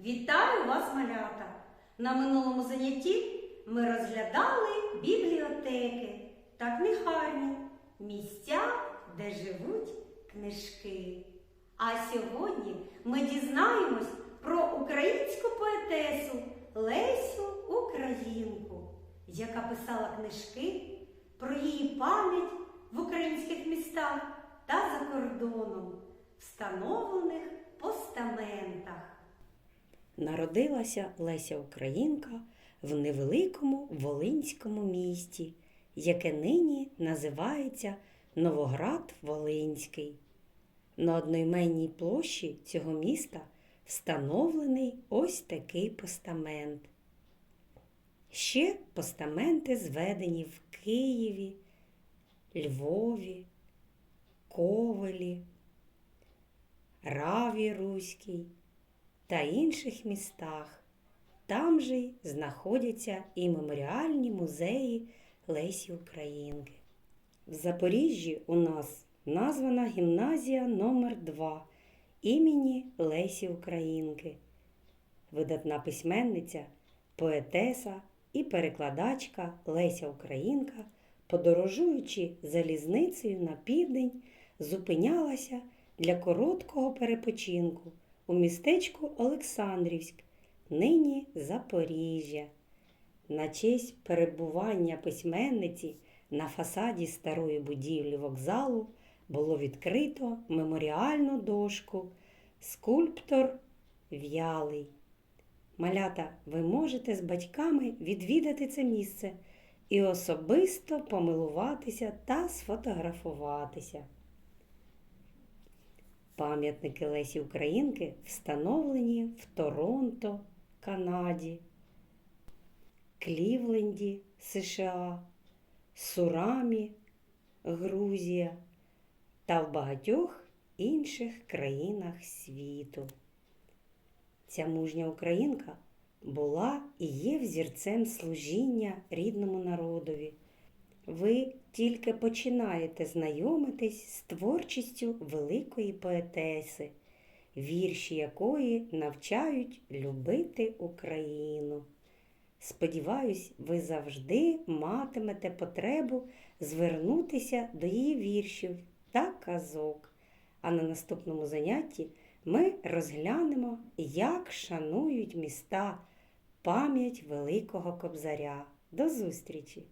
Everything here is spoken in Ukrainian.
Вітаю вас, малята! На минулому занятті ми розглядали бібліотеки та книгарні, місця, де живуть книжки. А сьогодні ми дізнаємось про українську поетесу Лесю Українку, яка писала книжки про її пам'ять в українських містах та за кордоном, встановлених постаментах. Народилася Леся Українка в невеликому Волинському місті, яке нині називається Новоград Волинський. На одноіменній площі цього міста встановлений ось такий постамент. Ще постаменти зведені в Києві, Львові, Ковелі, Раві Руській та інших містах. Там же й знаходяться і меморіальні музеї Лесі Українки. В Запоріжжі у нас названа гімназія номер 2 імені Лесі Українки. Видатна письменниця, поетеса і перекладачка Леся Українка, подорожуючи залізницею на південь, зупинялася для короткого перепочинку у містечку Олександрівськ, нині Запоріжжя. На честь перебування письменниці на фасаді старої будівлі вокзалу було відкрито меморіальну дошку Скульптор В'ялий. Малята, ви можете з батьками відвідати це місце і особисто помилуватися та сфотографуватися. Пам'ятники Лесі Українки встановлені в Торонто, Канаді, Клівленді, США, Сурамі, Грузія та в багатьох інших країнах світу. Ця мужня українка була і є взірцем служіння рідному народові. Ви тільки починаєте знайомитись з творчістю великої поетеси, вірші якої навчають любити Україну. Сподіваюсь, ви завжди матимете потребу звернутися до її віршів та казок. А на наступному занятті ми розглянемо, як шанують міста пам'ять Великого Кобзаря. До зустрічі!